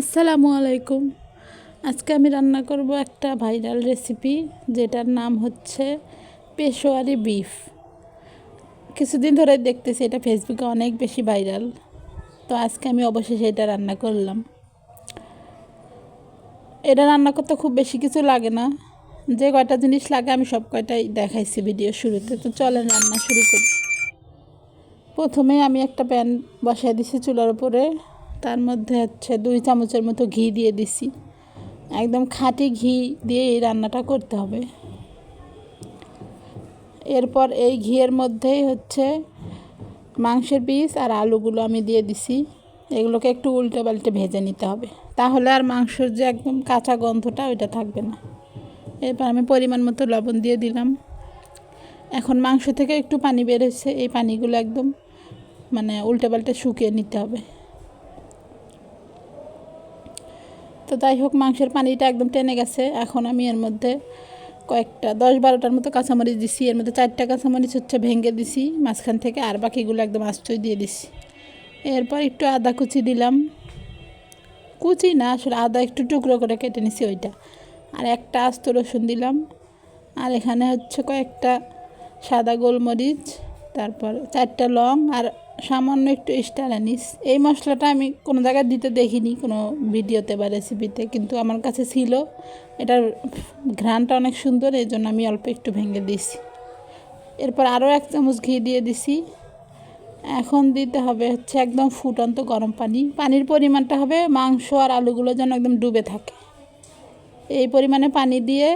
আসসালামু আলাইকুম। আজকে আমি রান্না করব একটা ভাইরাল রেসিপি, যেটার নাম হচ্ছে পেশোয়ারি বিফ। কিছুদিন ধরে দেখতেছি এটা ফেসবুকে অনেক বেশি ভাইরাল, তো আজকে আমি অবশেষে এটা রান্না করলাম। এটা রান্না করতে খুব বেশি কিছু লাগে না, যে কয়টা জিনিস লাগে আমি সব কয়টাই দেখাইছি ভিডিও শুরুতে। তো চলেন রান্না শুরু করি। প্রথমে আমি একটা প্যান বসাই দিছি চুলার উপরে। তার মধ্যে হচ্ছে দুই চামচের মতো ঘি দিয়ে দিছি। একদম খাঁটি ঘি দিয়ে এই রান্নাটা করতে হবে। এরপর এই ঘিয়ের মধ্যেই হচ্ছে মাংসের পিস আর আলুগুলো আমি দিয়ে দিছি। এগুলোকে একটু উল্টে পাল্টে ভেজে নিতে হবে। তাহলে আর মাংসের যে একদম কাঁচা গন্ধটা ওইটা থাকবে না। এরপর আমি পরিমাণ মতো লবণ দিয়ে দিলাম। এখন মাংস থেকে একটু পানি বেরোচ্ছে এই পানিগুলো একদম মানে উল্টে পাল্টে শুকিয়ে নিতে হবে। তো যাই হোক, মাংসের পানিটা একদম টেনে গেছে। এখন আমি এর মধ্যে কয়েকটা, দশ বারোটার মতো কাঁচামরিচ দিছি। এর মধ্যে চারটা কাঁচামরিচ হচ্ছে ভেঙে দিছি। মাঝখান থেকে আর বাকিগুলো একদম আস্তই দিয়ে দিছি। এরপর একটু আদা কুচি দিলাম। কুচি না, আসলে আদা একটু টুকরো করে কেটে নিছি ওইটা। আর একটা আস্ত রসুন দিলাম। আর এখানে হচ্ছে কয়েকটা সাদা গোলমরিচ, তারপর চারটা লং আর সামান্য একটু স্টার আনিস এই মশলাটা আমি কোনো জায়গায় দিতে দেখিনি, কোনো ভিডিওতে বা রেসিপিতে কিন্তু আমার কাছে ছিল। এটার ঘ্রাণটা অনেক সুন্দর, এই জন্য আমি অল্প একটু ভেঙে দিছি এরপর আরও এক চামচ ঘি দিয়ে দিছি। এখন দিতে হবে হচ্ছে একদম ফুটন্ত গরম পানি। পানির পরিমাণটা হবে মাংস আর আলুগুলো যেন একদম ডুবে থাকে। এই পরিমাণে পানি দিয়ে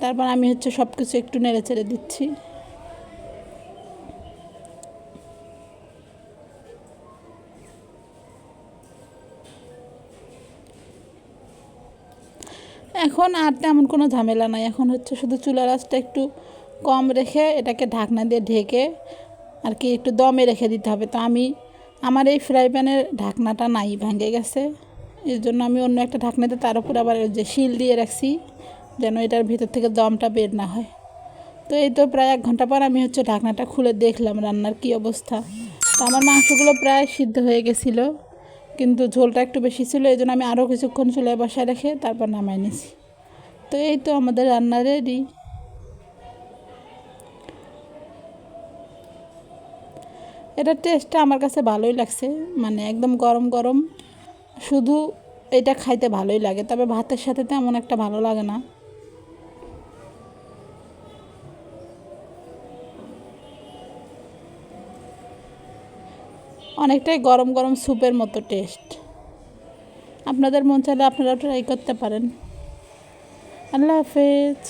তারপর আমি হচ্ছে সব কিছু একটু নেড়ে চেড়ে দিচ্ছি। এখন আর তেমন কোনো ঝামেলা নাই। এখন হচ্ছে শুধু চুলার আঁচটা একটু কম রেখে এটাকে ঢাকনা দিয়ে ঢেকে আর কি একটু দমে রেখে দিতে হবে। তো আমি, আমার এই ফ্রাই প্যানের ঢাকনাটা নাই, ভেঙে গেছে। এর জন্য আমি অন্য একটা ঢাকনাতে তার উপর আবার যে শিল দিয়ে রাখছি, যেন এটার ভিতর থেকে দমটা বের না হয়। তো এই তো প্রায় এক ঘণ্টা পর আমি হচ্ছে ঢাকনাটা খুলে দেখলাম রান্নার কি অবস্থা। তো আমার মাংসগুলো প্রায় সিদ্ধ হয়ে গেছিল। কিন্তু ঝোলটা একটু বেশি ছিল, এই জন্য আমি আরও কিছুক্ষণ চুলায় বসায় রেখে তারপর নামাই নিছি। তো এই তো আমাদের রান্না রেডি। এটার টেস্টটা আমার কাছে ভালোই লাগছে মানে একদম গরম গরম। শুধু এটা খাইতে ভালোই লাগে, তবে ভাতের সাথে তেমন একটা ভালো লাগে না। অনেকটাই গরম গরম স্যুপের মতো টেস্ট আপনাদের মন চাইলে আপনারা ট্রাই করতে পারেন। আল্লাহ হাফেজ।